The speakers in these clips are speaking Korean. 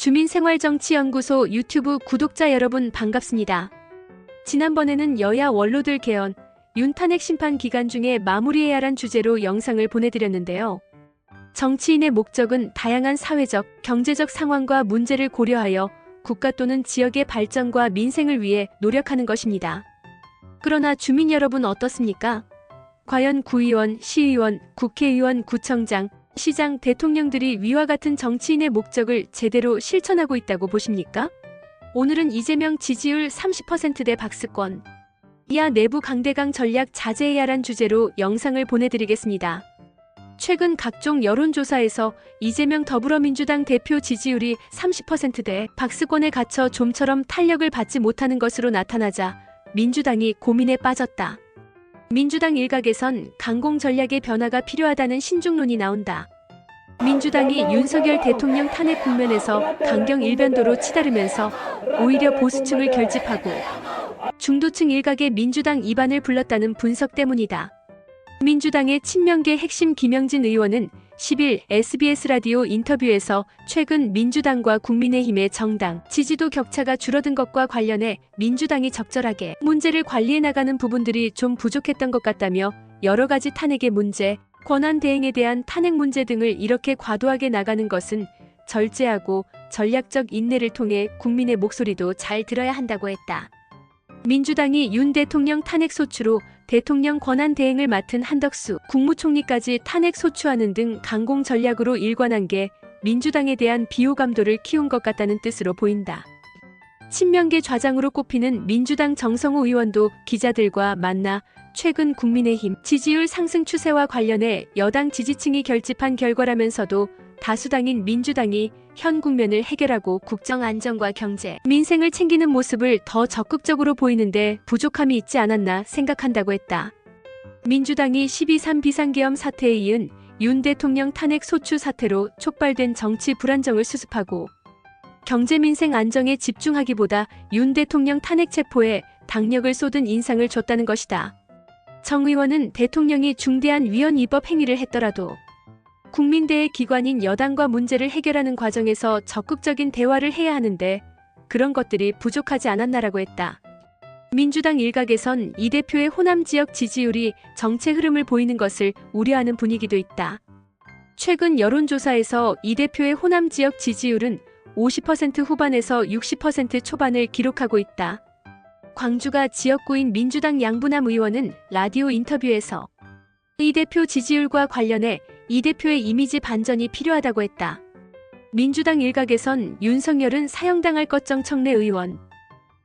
주민생활정치연구소 유튜브 구독자 여러분 반갑습니다. 지난번에는 여야 원로들 개헌, 윤탄핵 심판 기간 중에 마무리해야 할 주제로 영상을 보내드렸는데요. 정치인의 목적은 다양한 사회적, 경제적 상황과 문제를 고려하여 국가 또는 지역의 발전과 민생을 위해 노력하는 것입니다. 그러나 주민 여러분 어떻습니까? 과연 구의원, 시의원, 국회의원, 구청장, 시장, 대통령들이 위와 같은 정치인의 목적을 제대로 실천하고 있다고 보십니까? 오늘은 이재명 지지율 30%대 박스권. 이하 내부 강대강 전략 자제해야 란 주제로 영상을 보내드리겠습니다. 최근 각종 여론조사에서 이재명 더불어민주당 대표 지지율이 30%대 박스권에 갇혀 좀처럼 탄력을 받지 못하는 것으로 나타나자 민주당이 고민에 빠졌다. 민주당 일각에선 강공 전략의 변화가 필요하다는 신중론이 나온다. 민주당이 윤석열 대통령 탄핵 국면에서 강경 일변도로 치달으면서 오히려 보수층을 결집하고 중도층 일각의 민주당 이반을 불렀다는 분석 때문이다. 민주당의 친명계 핵심 김영진 의원은 10일 SBS 라디오 인터뷰에서 최근 민주당과 국민의힘의 정당 지지도 격차가 줄어든 것과 관련해 민주당이 적절하게 문제를 관리해 나가는 부분들이 좀 부족했던 것 같다며 여러 가지 탄핵의 문제, 권한 대행에 대한 탄핵 문제 등을 이렇게 과도하게 나가는 것은 절제하고 전략적 인내를 통해 국민의 목소리도 잘 들어야 한다고 했다. 민주당이 윤 대통령 탄핵 소추로 대통령 권한 대행을 맡은 한덕수 국무총리까지 탄핵 소추하는 등 강공 전략으로 일관한 게 민주당에 대한 비호감도를 키운 것 같다는 뜻으로 보인다. 친명계 좌장으로 꼽히는 민주당 정성호 의원도 기자들과 만나 최근 국민의힘 지지율 상승 추세와 관련해 여당 지지층이 결집한 결과라면서도 다수당인 민주당이 현 국면을 해결하고 국정 안정과 경제, 민생을 챙기는 모습을 더 적극적으로 보이는데 부족함이 있지 않았나 생각한다고 했다. 민주당이 12.3 비상계엄 사태에 이은 윤 대통령 탄핵 소추 사태로 촉발된 정치 불안정을 수습하고 경제 민생 안정에 집중하기보다 윤 대통령 탄핵 체포에 당력을 쏟은 인상을 줬다는 것이다. 정 의원은 대통령이 중대한 위헌 위법 행위를 했더라도 국민대의 기관인 여당과 문제를 해결하는 과정에서 적극적인 대화를 해야 하는데 그런 것들이 부족하지 않았나라고 했다. 민주당 일각에선 이 대표의 호남 지역 지지율이 정체 흐름을 보이는 것을 우려하는 분위기도 있다. 최근 여론조사에서 이 대표의 호남 지역 지지율은 50% 후반에서 60% 초반을 기록하고 있다. 광주가 지역구인 민주당 양부남 의원은 라디오 인터뷰에서 이 대표 지지율과 관련해 이 대표의 이미지 반전이 필요하다고 했다. 민주당 일각에선 윤석열은 사형당할 것정 청내 의원.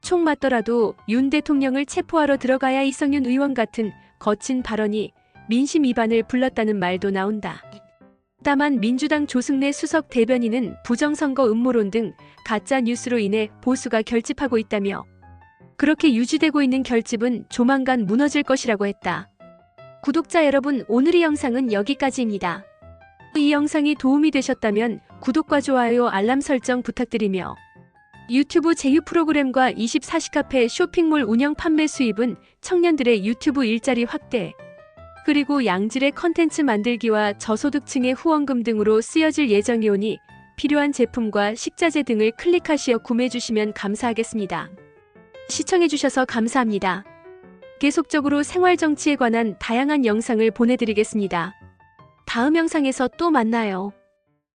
총 맞더라도 윤 대통령을 체포하러 들어가야 이성윤 의원 같은 거친 발언이 민심 위반을 불렀다는 말도 나온다. 다만 민주당 조승래 수석 대변인은 부정선거 음모론 등 가짜 뉴스로 인해 보수가 결집하고 있다며 그렇게 유지되고 있는 결집은 조만간 무너질 것이라고 했다. 구독자 여러분, 오늘의 영상은 여기까지입니다. 이 영상이 도움이 되셨다면 구독과 좋아요, 알람 설정 부탁드리며 유튜브 제휴 프로그램과 24시 카페 쇼핑몰 운영 판매 수입은 청년들의 유튜브 일자리 확대, 그리고 양질의 컨텐츠 만들기와 저소득층의 후원금 등으로 쓰여질 예정이오니 필요한 제품과 식자재 등을 클릭하시어 구매해 주시면 감사하겠습니다. 시청해주셔서 감사합니다. 계속적으로 생활 정치에 관한 다양한 영상을 보내드리겠습니다. 다음 영상에서 또 만나요.